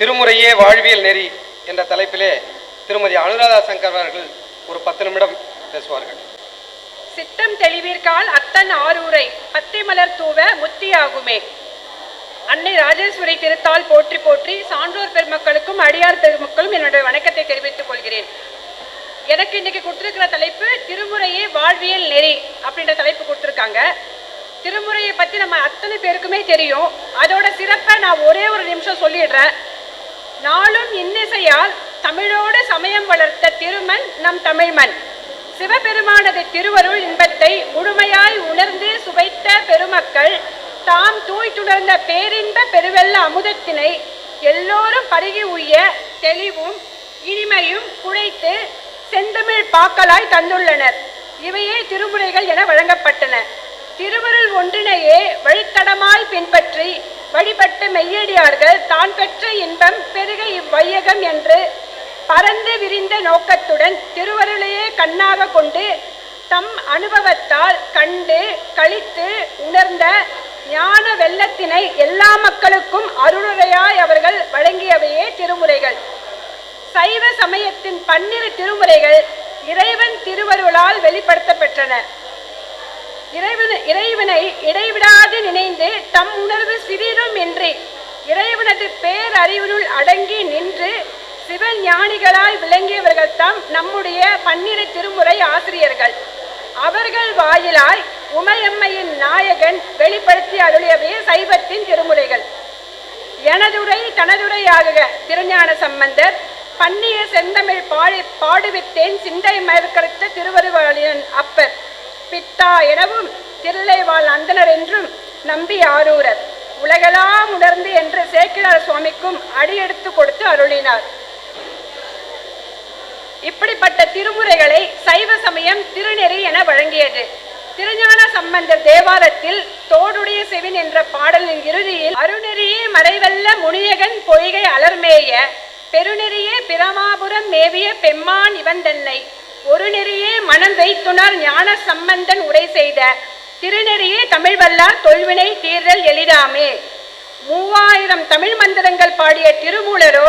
திருமுறையே வாழ்வியல் நெறி என்ற தலைப்பிலே திருமதி அனுராதா சங்கர் அவர்கள் ஒரு பத்து நிமிடம் பேசுவார்கள். சித்தம் தெளிவிற்கால் அத்தன் ஆரூரை பத்தை மலர் தூவ முத்தியாகுமே. அன்னை ராஜேஸ்வரி திருத்தால் போற்றி போற்றி சான்றோர் பெருமக்களுக்கும் அடியார் பெருமக்களும் என்னுடைய வணக்கத்தை தெரிவித்துக் கொள்கிறேன். எனக்கு இன்னைக்கு கொடுத்துருக்கிற தலைப்பு திருமுறையே வாழ்வியல் நெறி அப்படின்ற தலைப்பு கொடுத்துருக்காங்க. திருமுறையை பற்றி நம்ம அத்தனை பேருக்குமே தெரியும். அதோட சிறப்பை நான் ஒரே ஒரு நிமிஷம் சொல்லிடுறேன். நாளும் இன்னிசையால் தமிழோடு சமயம் வளர்த்த திருமன் நம் தமிழ்மண் சிவபெருமானது திருவருள் இன்பத்தை முழுமையாய் உணர்ந்து சுவைத்த பெருமக்கள் தாம் தூய்த்துணர்ந்த பேரின்ப பெருவெல்ல அமுதத்தினை எல்லோரும் பருகி உய்ய தெளிவும் இனிமையும் குழைத்து செந்தமிழ் பாக்களாய் தந்துள்ளனர். இவையே திருமுறைகள் என வழங்கப்பட்டன. திருவருள் ஒன்றினையே வழித்தடமாய் பின்பற்றி வழிபட்ட மெய்யடியார்கள் தான் பெற்ற இன்பம் பெருக இவ்வையகம் என்று பரந்து விரிந்த நோக்கத்துடன் திருவருளையே கண்ணாக கொண்டு தம் அனுபவத்தால் கண்டு கழித்து உணர்ந்த ஞான வெள்ளத்தினை எல்லா மக்களுக்கும் அருளுரையாய் அவர்கள் வழங்கியவையே திருமுறைகள். சைவ சமயத்தின் பன்னிரு திருமுறைகள் இறைவன் திருவருளால் வெளிப்படுத்தப்பெற்றன. இறைவன் இறைவனை இடைவிடாது நினைந்து தம் உணர்வு சிறிதும் என்று. இறைவனது பேரறிவினுள் அடங்கி நின்று சிவஞானிகளாய் விளங்கியவர்கள் தாம் நம்முடைய பன்னிரு திருமுறை ஆசிரியர்கள். அவர்கள் வாயிலாய் உமையம்மையின் நாயகன் வெளிப்படுத்தி அருளியவே சைவத்தின் திருமுறைகள். எனதுரை தனதுரையாகுக திருஞான சம்பந்தர். பன்னிய செந்தமிழ் பாடி பாடுவித்தேன் சிந்தை மறுக்கறுத்த திருவருவாளியன் அப்பர். பித்தா எனவும் தில்லைவாழ் அந்தனர் என்றும் நம்பி ஆரூரர். உலகெல்லாம் உணர்ந்து என்று சேக்கிழார் சுவாமிக்கும் அடியெடுத்து கொடுத்து அருளினார். இப்படிப்பட்ட திருமுறைகளை சைவ சமயம் திருநெறி என வழங்கியது. திருஞான சம்பந்தர் தேவாரத்தில் தோடுடைய செவின் என்ற பாடலின் இறுதியில் அருநெறியே மறைவல்ல முனியகன் பொய்கை அலர்மேய பெருநெறியே பிரமாபுரம் மேவிய பெம்மான் இவன் தன்னை ஒரு நெறியே மனம் வைத்துணர் ஞான சம்பந்தன் உரை செய்த. திருநெறியே தமிழ் வல்லார் தொல்வினை தீர்தல் எளிதாமே. மூவாயிரம் தமிழ் மந்திரங்கள் பாடிய திருமூலரோ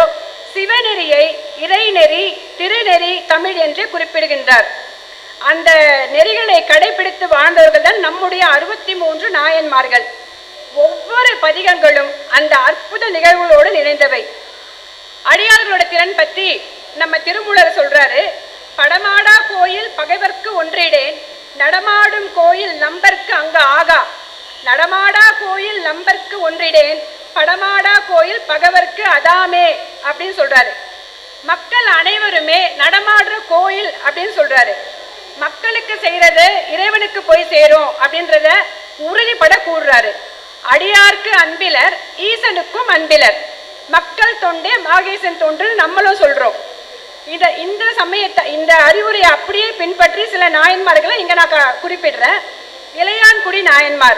சிவநெறியை இறைநெறி திருநெறி தமிழ் என்று குறிப்பிடுகின்றார். அந்த நெறிகளை கடைபிடித்து வாழ்ந்தவர்கள் தான் நம்முடைய அறுபத்தி மூன்று நாயன்மார்கள். ஒவ்வொரு பதிகங்களும் அந்த அற்புத நிகழ்வுகளோடு நினைந்தவை அடியார்களோட திறன் பற்றி நம்ம திருமூலர் சொல்றாரு. படமாடா கோயில் பகைவர்க்கு ஒன்றிடேன். நடமாடும் கோயில் நம்பர்க்கு அங்கு ஆகா. நடமாடா கோயில் நம்பர்க்கு ஒன்றிடேன். படமாடா கோயில் பகவர்க்கு அதாமே அப்படின்னு சொல்றாரு. மக்கள் அனைவருமே நடமாடுற கோயில் அப்படின்னு சொல்றாரு. மக்களுக்கு செய்யறது இறைவனுக்கு போய் சேரும் அப்படின்றத உறுதிப்பட கூறுறாரு. அடியார்க்கு அன்பிலர் ஈசனுக்கும் அன்பிலர். மக்கள் தொண்டே மாகேசன் தொன்று நம்மளும் சொல்றோம். இதை இந்த சமயத்தை இந்த அறிவுரையை அப்படியே பின்பற்றி சில நாயன்மார்களை இங்கே நான் க- குறிப்பிடுறேன். இளையான்குடி நாயன்மார்.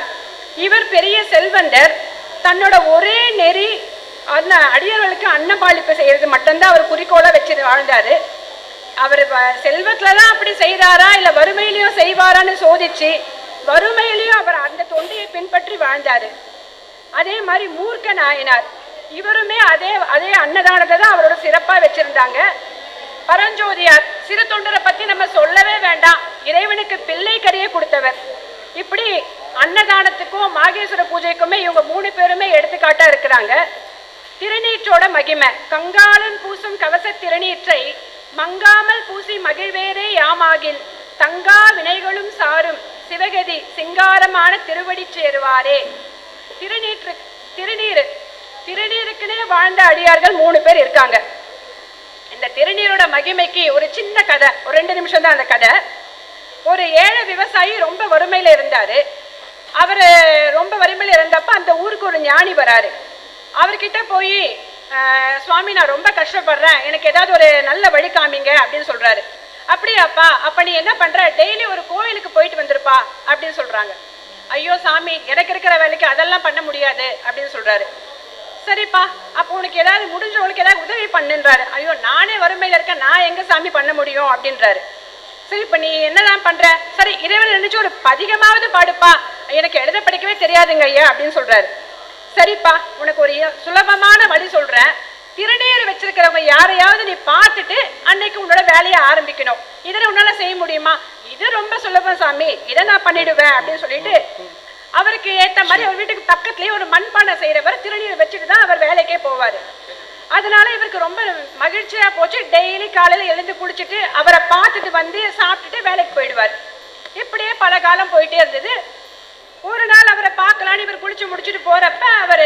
இவர் பெரிய செல்வந்தர். தன்னோட ஒரே நெறி அந்த அடியர்களுக்கு அன்னபாலிப்பு செய்யறது மட்டும்தான் அவர் குறிக்கோளாக வச்சு வாழ்ந்தார். அவர் செல்வத்தில் தான் அப்படி செய்தாரா இல்லை வறுமையிலையும் செய்வாரான்னு சோதிச்சு வறுமையிலையும் அவர் அந்த தொண்டையை பின்பற்றி வாழ்ந்தார். அதே மாதிரி மூர்க்க நாயனார். இவருமே அதே அதே அன்னதானத்தை தான் அவரோட சிறப்பாக வச்சுருந்தாங்க. சிறு தொண்டரை பத்தி நம்ம சொல்லவே வேண்டாம். இறைவனுக்கு பிள்ளை கறியை கொடுத்தவர். இப்படி அன்னதானத்துக்கும் மாகேஸ்வர பூஜைக்குமே இவங்க மூணு பேருமே எடுத்துக்காட்டா இருக்கிறாங்க. திருநீற்றோட மகிமை. கங்காளன் பூசும் கவச திருநீற்றை மங்காமல் பூசி மகிழ்வேரே யாமாகில். தங்கா வினைகளும் சாரும். சிவகதி சிங்காரமான திருவடி சேருவாரே. திருநீற்று திருநீர் திருநீருக்குனே வாழ்ந்த அடியார்கள் மூணு பேர் இருக்காங்க. திருநீரோட மகிமைக்கு ஒரு சின்ன கதை. ஒரு ரெண்டு நிமிஷம் தான் அந்த கதை. ஒரு ஏழை விவசாயி ரொம்ப வறுமையில் இருந்தார். அவர் ரொம்ப வறுமையில் இருந்தப்ப அந்த ஊருக்கு ஒரு ஞானி வராரு. அவர்கிட்ட போய் சுவாமி நான் ரொம்ப கஷ்டப்படுறேன். எனக்கு ஏதாவது ஒரு நல்ல வழி காமிங்க அப்படின்னு சொல்கிறாரு அப்படியாப்பா அப்போ நீ என்ன பண்ணுற டெய்லி ஒரு கோயிலுக்கு போயிட்டு வந்திருப்பா அப்படின்னு சொல்கிறாங்க ஐயோ சாமி எனக்கு இருக்கிற வேலைக்கு அதெல்லாம் பண்ண முடியாது அப்படின்னு சொல்கிறாரு சரிப்பா அப்போ உனக்கு ஏதாவது முடிஞ்சவங்களுக்கு ஏதாவது உதவி பண்ணுன்றாரு. ஐயோ நானே வறுமையில இருக்கேன் நான் எங்க சாமி பண்ண முடியும் அப்படின்றாரு. சரி இப்ப நீ என்னதான் பண்ற? சரி இறைவன் நினைச்சு ஒரு பதிகமாவது பாடுப்பா. எனக்கு எழுத படிக்கவே தெரியாதுங்க ஐயா அப்படின்னு சொல்றாரு. சரிப்பா உனக்கு ஒரு சுலபமான வழி சொல்றேன். திருநீர் வச்சிருக்கிறவங்க யாரையாவது நீ பார்த்துட்டு அன்னைக்கு உன்னோட வேலையை ஆரம்பிக்கணும். இதை உன்னால செய்ய முடியுமா? இது ரொம்ப சுலபம் சாமி. இதை நான் பண்ணிடுவேன் அப்படின்னு சொல்லிட்டு அவருக்கு ஏத்த மாதிரி அவர் வீட்டுக்கு பக்கத்துலயே ஒரு மண்பானை செய்யறவர் திருநீர் வச்சுட்டு தான் அவர் வேலைக்கே போவாரு. அதனால இவருக்கு ரொம்ப மகிழ்ச்சியா போச்சு. டெய்லி காலையில எழுந்து குளிச்சுட்டு அவரை பார்த்துட்டு வந்து சாப்பிட்டுட்டு வேலைக்கு போயிடுவார். இப்படியே பல காலம் போயிட்டே இருந்தது. ஒரு நாள் அவரை பார்க்கலான்னு இவர் குளிச்சு முடிச்சுட்டு போறப்ப அவர்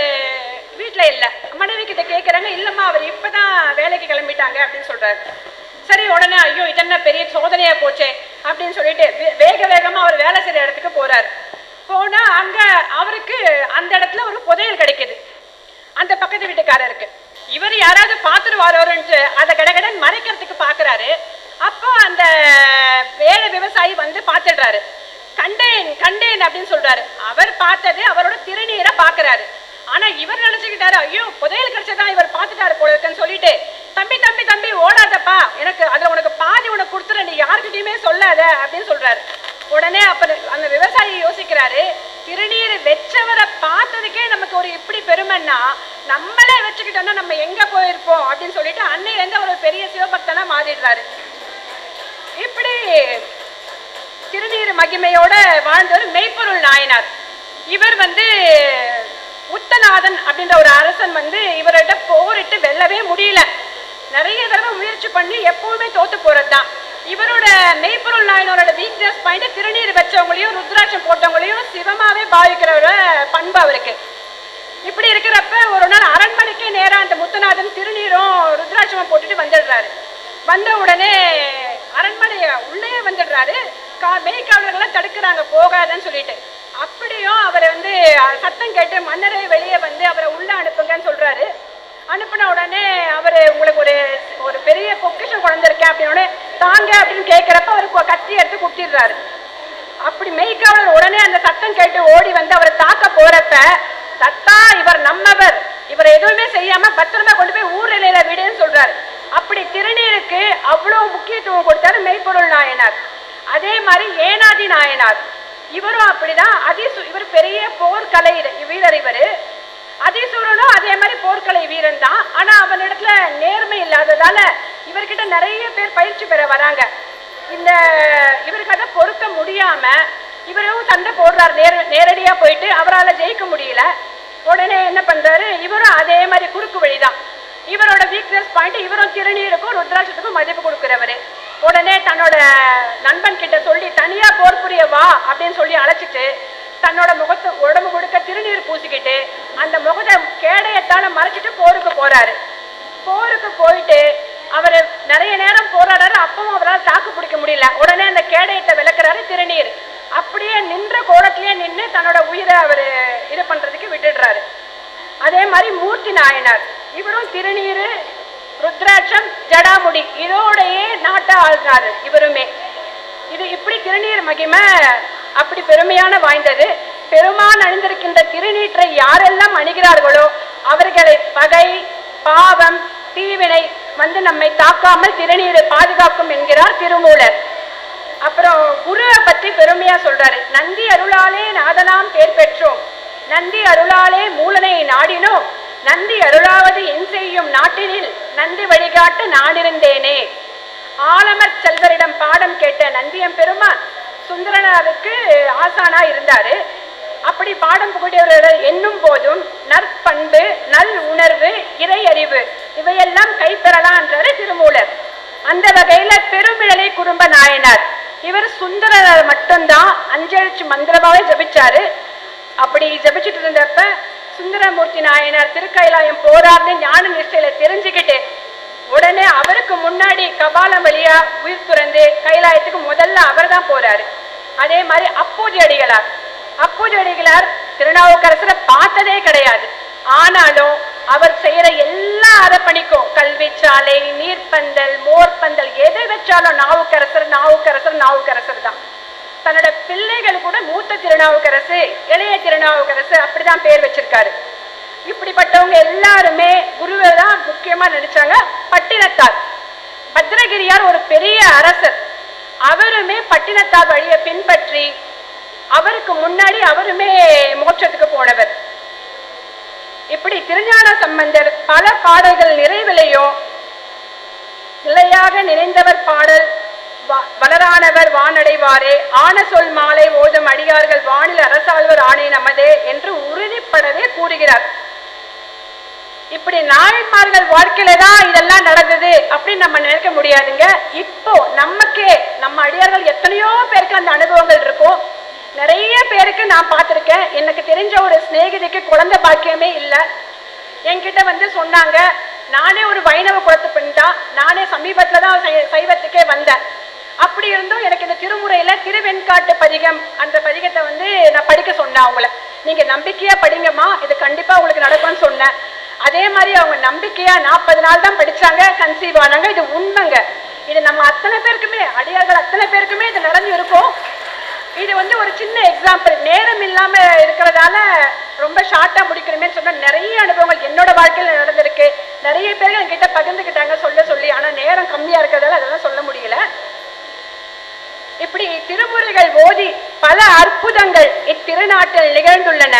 வீட்டில் இல்லை. மனைவி கிட்ட கேட்குறாங்க இல்லைம்மா அவர் இப்போ தான் வேலைக்கு கிளம்பிட்டாங்க அப்படின்னு சொல்றாரு. சரி உடனே ஐயோ இதென்ன பெரிய சோதனையா போச்சே அப்படின்னு சொல்லிட்டு வே- வேக வேகமாக அவர் வேலை செய்கிற இடத்துக்கு போறாரு. போனா அங்க அவருக்கு அந்த இடத்துல ஒரு புதையல் கிடைக்குது. அந்த பக்கத்து வீட்டுக்காரருக்கு இவர் யாராவது பார்த்துட்டு வரோருன்ட்டு அதை கடகடன் மறைக்கிறதுக்கு பார்க்கறாரு. அப்போ அந்த வேலை விவசாயி வந்து பார்த்துடுறாரு. கண்டேன் கண்டேன் அப்படின்னு சொல்றாரு. அவர் பார்த்தது அவரோட திருநீரை பார்க்கறாரு. ஆனா இவர் நினைச்சுக்கிட்டாரு ஐயோ புதையல் கிடைச்சதா இவர் பார்த்துட்டாரு போல இருக்குன்னு சொல்லிட்டு தம்பி தம்பி தம்பி ஓடாதப்பா. எனக்கு அதுல உனக்கு பாதி உனக்கு கொடுத்துற நீ யாருக்கிட்டையுமே சொல்லாத. அப்படின்னு சொல்றாரு. உடனே அப்ப அந்த விவசாயி யோசிக்கிறாரு திருநீர் வெச்சவரை பார்த்ததுக்கே நமக்கு ஒரு இப்படி பெருமைன்னா நம்மளே வச்சுக்கிட்டோம்னா நம்ம எங்க போயிருப்போம்? அப்படின்னு சொல்லிட்டு அன்னையிலேருந்து ஒரு பெரிய சிவபக்தனா மாறிடுறாரு. இப்படி திருநீர் மகிமையோட வாழ்ந்தவர் மெய்ப்பொருள் நாயனார். இவர் வந்து உத்தநாதன் அப்படின்ற ஒரு அரசன் வந்து இவர்கிட்ட போரிட்டு வெல்லவே முடியல. நிறைய தடவை முயற்சி பண்ணி எப்பவுமே தோத்து போறது தான் இவரோட மெய்ப்பொருள் நாயனரோட வீக்னஸ் பாயிண்ட் திருநீர் வச்சவங்களையும் ருத்ராட்சம் போட்டவங்களையும் சிவமாவே பாவிக்கிறவர பண்பு அவருக்கு. இப்படி இருக்கிறப்ப ஒரு நாள் அரண்மனைக்கே நேராக அந்த முத்துநாதன் திருநீரும் ருத்ராட்சமும் போட்டுட்டு வந்துடுறாரு. வந்த உடனே அரண்மனைய உள்ளே வந்துடுறாரு. கா மெய்க்காவலர்கள்லாம் தடுக்கிறாங்க போகாதன்னு சொல்லிட்டு. அப்படியும் அவரை வந்து சத்தம் கேட்டு மன்னரை வெளியே வந்து அவரை உள்ள அனுப்புங்கன்னு சொல்றாரு. அனுப்பின உடனே அவர் உங்களுக்கு ஒரு ஒரு பெரிய பொக்கிஷம் குழந்திருக்கேன் அப்படின்னு தாங்க அப்படின்னு கேட்குறப்ப அவர் கத்தி எடுத்து குத்திடுறாரு. அப்படி மெய்க்காவலர் உடனே அந்த சத்தம் கேட்டு ஓடி வந்து அவரை தாக்க போறப்ப சத்தா இவர் நம்மவர். இவர் எதுவுமே செய்யாம பத்திரமா கொண்டு போய் ஊர் நிலையில விடுன்னு சொல்றாரு. அப்படி திருநீருக்கு அவ்வளவு முக்கியத்துவம் கொடுத்தாரு மெய்ப்பொருள் நாயனார். அதே மாதிரி ஏனாதி நாயனார். இவரும் அப்படிதான். அதிசு இவர் பெரிய போர்க்கலை வீரர் இவரு. அதிசூரனும் அதே மாதிரி போர்க்கலை வீரன் தான் ஆனா அவனிடத்துல நேர்மை இல்லாததால இவர்கிட்ட நிறைய பேர் பயிற்சி பெற வராங்க. இந்த இவருக்கு அதை பொறுக்க முடியாம இவரும் சண்டை போடுறாரு. நேர நேரடியா போயிட்டு அவரால் ஜெயிக்க முடியல. உடனே என்ன பண்றாரு? இவரும் அதே மாதிரி குறுக்கு வழிதான். இவரோட வீக்னஸ் பாயிண்ட் இவரும் திருநீருக்கும் ருத்ராட்சத்துக்கும் மதிப்பு கொடுக்குறவரு. உடனே தன்னோட நண்பன் கிட்ட சொல்லி தனியா போர் புரிய வா அப்படின்னு சொல்லி அழைச்சிட்டு தன்னோட முகத்து உடம்பு முழுக்க திருநீர் பூசிக்கிட்டு அந்த முகத்தை கேடயத்தால மறைச்சிட்டு போருக்கு போறாரு. போருக்கு போயிட்டு அவர் நிறைய நேரம் போராடுறாரு அப்பவும் அவரால் தாக்கு பிடிக்க முடியல. உடனே அந்த கேடயத்தை விளக்குறாரு திருநீர். அப்படியே நின்ற கோலத்திலேயே நின்று தன்னோட உயிரை அவர் இது பண்றதுக்கு விட்டுடுறாரு. அதே மாதிரி மூர்த்தி நாயனார். இவரும் திருநீர் ருத்ராட்சம் ஜடாமுடி இதோடையே நாட்டை ஆள்றாரு இவருமே. இது இப்படி திருநீர் மகிமை அப்படி பெருமையான வாய்ந்தது. பெருமான் அணிந்திருக்கின்ற திருநீற்றை யாரெல்லாம் அணிகிறார்களோ அவர்களை பகை பாவம் தீவினை வந்து நம்மை தாக்காமல் திருநீரை பாதுகாக்கும் என்கிறார் திருமூலர். அப்புறம் குருவை பற்றி பெருமையா சொல்றாரு. நந்தி அருளாலே நாதனாம் பேர் பெற்றோம். நந்தி அருளாலே மூலனை நாடினோம். நந்தி அருளாவது என் செய்யும் நாட்டினில் நந்தி வழிகாட்ட நானிருந்தேனே. ஆலமர் செல்வரிடம் பாடம் கேட்ட நந்தியம் பெருமான் சுந்தரனாருக்கு ஆசானா இருந்தாரு. அப்படி பாடம் புகட்டியவர்கள் என்னும் போதும் நற்பண்பு நல் உணர்வு இறை அறிவு. இவையெல்லாம் கைப்பெறலான்றாரு திருமூலர். அந்த வகையில பெருமிழலை குடும்ப நாயனார். இவர் சுந்தரர் மட்டும்தான் அஞ்சழிச்சு மந்திரமாவே ஜபிச்சாரு. அப்படி ஜபிச்சுட்டு இருந்தப்ப சுந்தரமூர்த்தி நாயனார் திருக்கைலாயம் போறார்னு ஞான நிஷ்டையில தெரிஞ்சுக்கிட்டு உடனே அவருக்கு முன்னாடி கபாலம் வழியா உயிர் துறந்து கைலாயத்துக்கு முதல்ல அவர் தான் போறாரு. அதே மாதிரி அப்பூஜை அடிகளார். அப்பூஜை அடிகளார் திருநாவுக்கரசரை பார்த்ததே கிடையாது. ஆனாலும் அவர் செய்யற எல்லா அரப்பணிக்கும் கல்வி சாலை நீர்ப்பந்தல் மோர்பந்தல் எதை வச்சாலும் நாவுக்கரசர் நாவுக்கரசர் நாவுக்கரசர் தான். தன்னோட பிள்ளைகள் கூட மூத்த திருநாவுக்கரசு இளைய திருநாவுக்கரசு அப்படிதான் பேர் வச்சிருக்காரு. இப்படிப்பட்டவங்க எல்லாருமே குருவை தான் முக்கியமா நினைச்சாங்க பட்டினத்தார். பத்ரகிரியார் ஒரு பெரிய அரசர். அவருமே பட்டினத்தார் வழியை பின்பற்றி அவருக்கு முன்னாடி அவருமே மோட்சத்துக்கு போனவர். இப்படி திருஞான சம்பந்தர் பல பாடல்கள் நிறைவிலையும் நிலையாக நினைந்தவர் பாடல் வ- வளரானவர் வானடைவாரே ஆன சொல் மாலை ஓதும் அடியார்கள் வானில் அரசாழ்வர் ஆணை நமதே என்று உறுதிப்படவே கூறுகிறார். இப்படி நாயன்மார்கள் வாழ்க்கையில தான் இதெல்லாம் நடந்தது அப்படின்னு நம்ம நினைக்க முடியாதுங்க. இப்போ நமக்கே நம்ம அடியார்கள் எத்தனையோ பேருக்கு அந்த அனுபவங்கள் இருக்கும் நிறைய பேருக்கு நான் பார்த்துருக்கேன். எனக்கு தெரிஞ்ச ஒரு சிநேகிதிக்கு குழந்தை பாக்கியமே இல்லை. என்கிட்ட வந்து சொன்னாங்க நானே ஒரு வைணவ குலத்து பெண் தான் நானே சமீபத்தில் தான் சை- சைவத்துக்கே வந்தேன். அப்படி இருந்தும் எனக்கு இந்த திருமுறையில் திருவெண்காட்டு பதிகம் அந்த பதிகத்தை வந்து நான் படிக்க சொன்னேன் அவங்கள. நீங்கள் நம்பிக்கையாக படிங்கம்மா. இது கண்டிப்பாக உங்களுக்கு நடக்கும்னு சொன்னேன். அதே மாதிரி அவங்க நம்பிக்கையாக நாற்பது நாள் தான் படித்தாங்க கன்சீவ் ஆனாங்க. இது உண்மைங்க. இது நம்ம அத்தனை பேருக்குமே அடியார்கள் அத்தனை பேருக்குமே இது நடந்து இருக்கும் இது வந்து ஒரு சின்ன எக்ஸாம்பிள் நேரம் இல்லாம இருக்கிறதால ரொம்ப ஷார்ட்டா முடிக்கணுமே சொன்னா நிறைய அனுபவங்கள் என்னோட வாழ்க்கையில நடந்திருக்கு. நிறைய பேர் என்கிட்ட பகிர்ந்துக்கிட்டாங்க சொல்ல சொல்லி. ஆனா நேரம் கம்மியா இருக்கிறதால அதெல்லாம் சொல்ல முடியல. இப்படி திருமுறைகள் ஓதி பல அற்புதங்கள் இத்திருநாட்டில் நிகழ்ந்துள்ளன.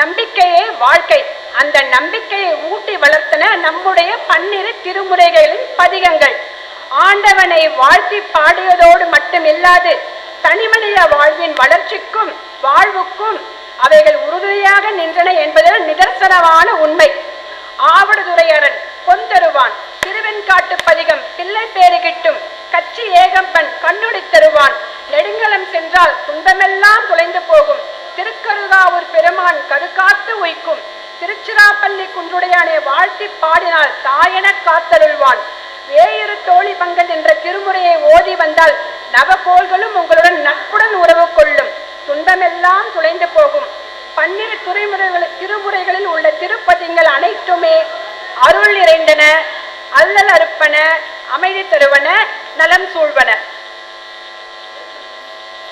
நம்பிக்கையே வாழ்க்கை. அந்த நம்பிக்கையை ஊட்டி வளர்த்தன நம்முடைய பன்னிரு திருமுறைகளின் பதிகங்கள். ஆண்டவனை வாழ்த்தி பாடியதோடு மட்டுமில்லாது தனிமனித வாழ்வின் வளர்ச்சிக்கும் வாழ்வுக்கும் அவைகள் உறுதுணையாக நின்றன என்பது நிதர்சனமான உண்மை. ஆவடுதுறையரன் பொந்தருவான் திருவெண்காட்டு பதிகம் பிள்ளை பேறு கிட்டும் கச்சி ஏகம்பன் கண்ணுடி தருவான். நெடுங்கலம் சென்றால் துன்பமெல்லாம் தொலைந்து போகும். திருக்கருகாவூர் பெருமான் கருகாத்து உய்க்கும். திருச்சிராப்பள்ளி குன்றுடையானே வாழ்த்தி பாடினால் தாயென காத்தருள்வான். வேயிரு தோழி பங்கன் என்ற திருமுறையை ஓதி வந்தால் நவகோள்களும் உங்களுடைய நட்புடன் உறவு கொள்ளும் துன்பமெல்லாம் துளைந்து போகும் பன்னிரு துறைமுறைகள் திருமுறைகளில் உள்ள திருப்பதிங்கள் அனைத்துமே அருள் நிறைந்தன அல்லல் அறுப்பன அமைதி தருவன நலம் சூழ்வன.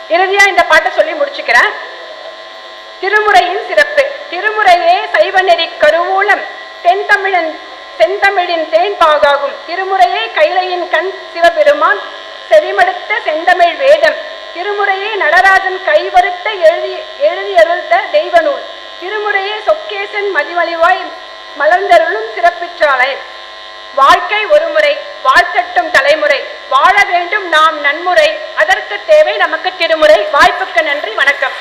இறுதியா இந்த பாட்டை சொல்லி முடிச்சுக்கிறேன். திருமுறையின் சிறப்பு. திருமுறையே சைவநெறி கருவூலம் தென்தமிழன் செந்தமிழின் தேன்பாகாகும். திருமுறையே கைலையின் கண் சிவபெருமான் செவிமடுத்த செந்தமிழ் வேதம். திருமுறையே நடராஜன் கைவருத்த எழுதி எழுதி அருள்த தெய்வ நூல் திருமுறையே சொக்கேசன் மதிமலிவாய் மலர்ந்தருளும் சிறப்பிற்றாளே வாழ்க்கை ஒருமுறை வாழ்த்தட்டும் தலைமுறை. வாழ வேண்டும் நாம் நன்முறை. அதற்கு தேவை நமக்கு திருமுறை. வாய்ப்புக்கு நன்றி வணக்கம்.